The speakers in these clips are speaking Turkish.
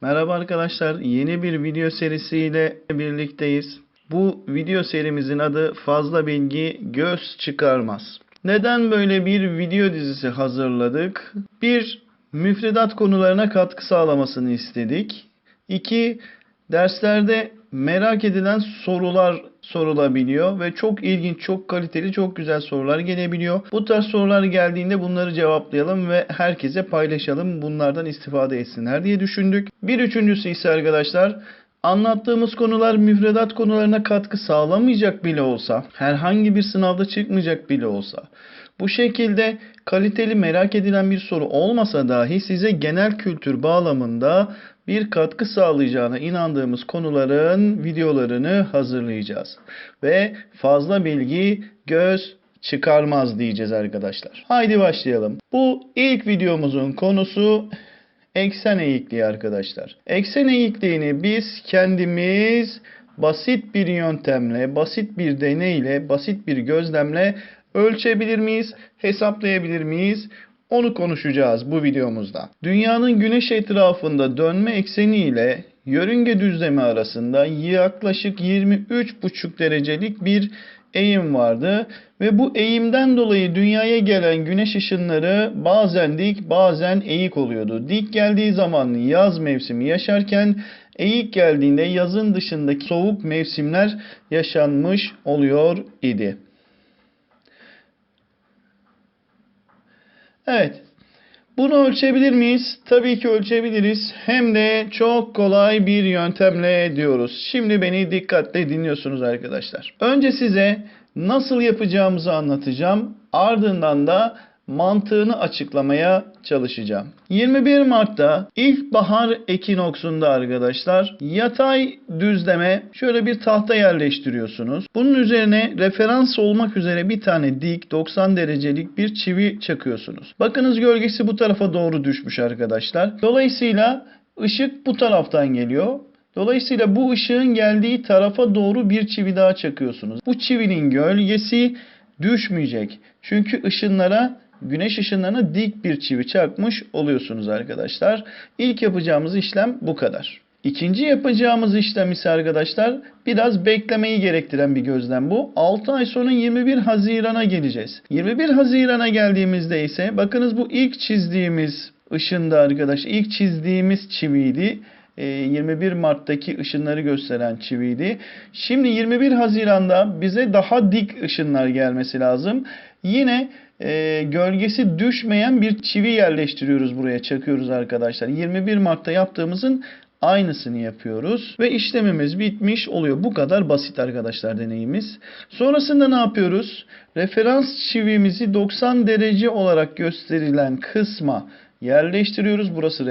Merhaba arkadaşlar, yeni bir video serisiyle birlikteyiz. Bu video serimizin adı Fazla Bilgi Göz Çıkarmaz. Neden böyle bir video dizisi hazırladık? Bir, müfredat konularına katkı sağlamasını istedik. İki, derslerde merak edilen sorular sorulabiliyor ve çok ilginç, çok kaliteli, çok güzel sorular gelebiliyor. Bu tarz sorular geldiğinde bunları cevaplayalım ve herkese paylaşalım. Bunlardan istifade etsinler diye düşündük. Bir üçüncüsü ise arkadaşlar Anlattığımız konular müfredat konularına katkı sağlamayacak bile olsa, herhangi bir sınavda çıkmayacak bile olsa, bu şekilde kaliteli merak edilen bir soru olmasa dahi size genel kültür bağlamında bir katkı sağlayacağına inandığımız konuların videolarını hazırlayacağız. Ve fazla bilgi göz çıkarmaz diyeceğiz arkadaşlar. Haydi başlayalım. Bu ilk videomuzun konusu eksen eğikliği arkadaşlar. Eksen eğikliğini biz kendimiz basit bir yöntemle, basit bir deneyle, basit bir gözlemle ölçebilir miyiz, hesaplayabilir miyiz? Onu konuşacağız bu videomuzda. Dünyanın güneş etrafında dönme ekseni ile yörünge düzlemi arasında yaklaşık 23,5 derecelik bir eğim vardı ve bu eğimden dolayı dünyaya gelen güneş ışınları bazen dik bazen eğik oluyordu. Dik geldiği zaman yaz mevsimi yaşarken eğik geldiğinde yazın dışındaki soğuk mevsimler yaşanmış oluyor idi. Evet. Bunu ölçebilir miyiz? Tabii ki ölçebiliriz. Hem de çok kolay bir yöntemle diyoruz. Şimdi beni dikkatle dinliyorsunuz arkadaşlar. Önce size nasıl yapacağımızı anlatacağım. Ardından da mantığını açıklamaya çalışacağım. 21 Mart'ta ilkbahar ekinoksunda arkadaşlar yatay düzleme şöyle bir tahta yerleştiriyorsunuz. Bunun üzerine referans olmak üzere bir tane dik 90 derecelik bir çivi çakıyorsunuz. Bakınız gölgesi bu tarafa doğru düşmüş arkadaşlar. Dolayısıyla ışık bu taraftan geliyor. Dolayısıyla bu ışığın geldiği tarafa doğru bir çivi daha çakıyorsunuz. Bu çivinin gölgesi düşmeyecek. Çünkü ışınlara güneş ışınlarına dik bir çivi çakmış oluyorsunuz arkadaşlar. İlk yapacağımız işlem bu kadar. İkinci yapacağımız işlem ise arkadaşlar biraz beklemeyi gerektiren bir gözlem bu. 6 ay sonra 21 Haziran'a geleceğiz. 21 Haziran'a geldiğimizde ise bakınız bu ilk çizdiğimiz ışında arkadaş ilk çizdiğimiz çiviydi. 21 Mart'taki ışınları gösteren çiviydi. Şimdi 21 Haziran'da bize daha dik ışınlar gelmesi lazım. Yine e, gölgesi düşmeyen bir çivi yerleştiriyoruz buraya çakıyoruz arkadaşlar. 21 Mart'ta yaptığımızın aynısını yapıyoruz ve işlemimiz bitmiş oluyor. Bu kadar basit arkadaşlar deneyimiz. Sonrasında ne yapıyoruz? Referans çivimizi 90 derece olarak gösterilen kısma yerleştiriyoruz. Burası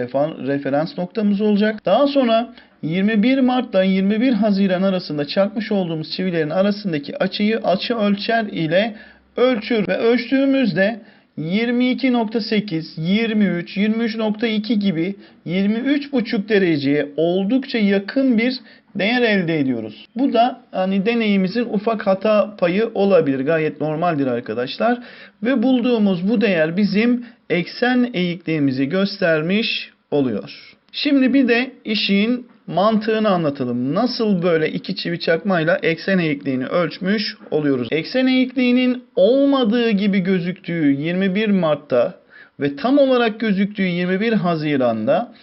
referans noktamız olacak. Daha sonra 21 Mart'tan 21 Haziran arasında çakmış olduğumuz çivilerin arasındaki açıyı açı ölçer ile ölçür ve ölçtüğümüzde 22.8, 23, 23.2 gibi 23.5 dereceye oldukça yakın bir değer elde ediyoruz. Bu da hani deneyimizin ufak hata payı olabilir. Gayet normaldir arkadaşlar. Ve bulduğumuz bu değer bizim eksen eğikliğimizi göstermiş oluyor. Şimdi bir de işin mantığını anlatalım. Nasıl böyle iki çivi çakmayla eksen eğikliğini ölçmüş oluyoruz. Eksen eğikliğinin olmadığı gibi gözüktüğü 21 Mart'ta ve tam olarak gözüktüğü 21 Haziran'da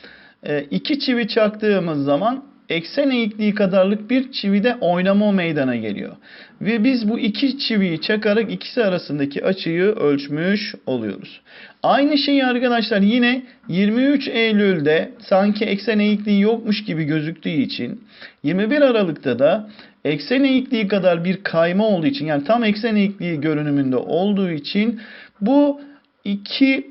e, iki çivi çaktığımız zaman eksen eğikliği kadarlık bir çivide oynama meydana geliyor. Ve biz bu iki çiviyi çakarak ikisi arasındaki açıyı ölçmüş oluyoruz. Aynı şeyi arkadaşlar yine 23 Eylül'de sanki eksen eğikliği yokmuş gibi gözüktüğü için 21 Aralık'ta da eksen eğikliği kadar bir kayma olduğu için yani tam eksen eğikliği görünümünde olduğu için bu iki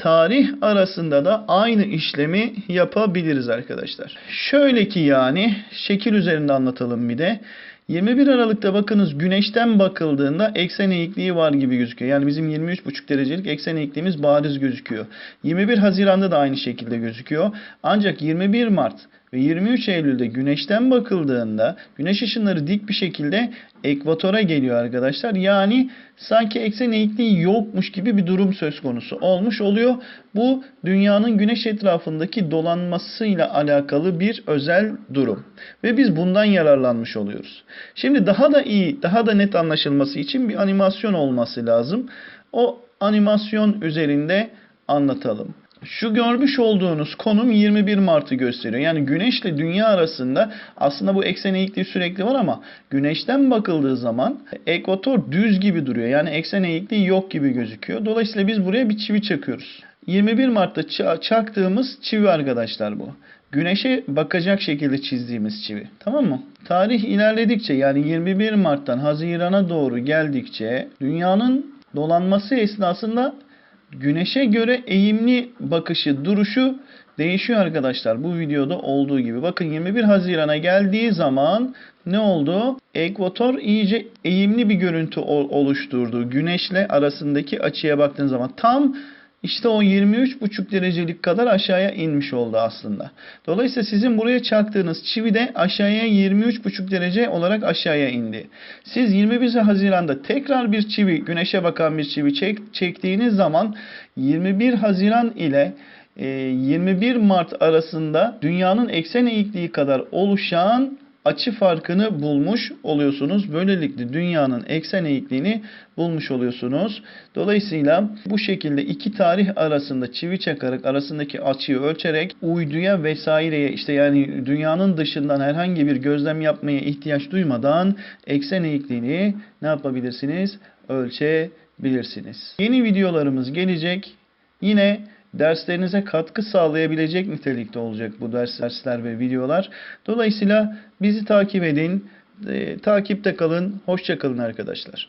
tarih arasında da aynı işlemi yapabiliriz arkadaşlar. Şöyle ki yani şekil üzerinde anlatalım bir de. 21 Aralık'ta bakınız güneşten bakıldığında eksen eğikliği var gibi gözüküyor. Yani bizim 23,5 derecelik eksen eğikliğimiz bariz gözüküyor. 21 Haziran'da da aynı şekilde gözüküyor. Ancak 21 Mart ve 23 Eylül'de güneşten bakıldığında güneş ışınları dik bir şekilde ekvatora geliyor arkadaşlar. Yani sanki eksen eğikliği yokmuş gibi bir durum söz konusu olmuş oluyor. Bu dünyanın güneş etrafındaki dolanmasıyla alakalı bir özel durum. Ve biz bundan yararlanmış oluyoruz. Şimdi daha da iyi, daha da net anlaşılması için bir animasyon olması lazım. O animasyon üzerinde anlatalım. Şu görmüş olduğunuz konum 21 Mart'ı gösteriyor. Yani güneşle dünya arasında aslında bu eksen eğikliği sürekli var ama güneşten bakıldığı zaman ekvator düz gibi duruyor. Yani eksen eğikliği yok gibi gözüküyor. Dolayısıyla biz buraya bir çivi çakıyoruz. 21 Mart'ta ça- çaktığımız çivi arkadaşlar bu. Güneşe bakacak şekilde çizdiğimiz çivi. Tamam mı? Tarih ilerledikçe yani 21 Mart'tan Haziran'a doğru geldikçe dünyanın dolanması esnasında güneşe göre eğimli bakışı, duruşu değişiyor arkadaşlar. Bu videoda olduğu gibi. Bakın 21 Haziran'a geldiği zaman ne oldu? Ekvator iyice eğimli bir görüntü ol- oluşturdu. Güneşle arasındaki açıya baktığın zaman tam işte o 23,5 derecelik kadar aşağıya inmiş oldu aslında. Dolayısıyla sizin buraya çaktığınız çivi de aşağıya 23,5 derece olarak aşağıya indi. Siz 21 Haziran'da tekrar bir çivi, güneşe bakan bir çivi çek, çektiğiniz zaman 21 Haziran ile e, 21 Mart arasında dünyanın eksen eğikliği kadar oluşan açı farkını bulmuş oluyorsunuz. Böylelikle dünyanın eksen eğikliğini bulmuş oluyorsunuz. Dolayısıyla bu şekilde iki tarih arasında çivi çakarak arasındaki açıyı ölçerek uyduya vesaireye işte yani dünyanın dışından herhangi bir gözlem yapmaya ihtiyaç duymadan eksen eğikliğini ne yapabilirsiniz? Ölçebilirsiniz. Yeni videolarımız gelecek. Yine derslerinize katkı sağlayabilecek nitelikte olacak bu ders, dersler ve videolar. Dolayısıyla bizi takip edin, e, takipte kalın, hoşça kalın arkadaşlar.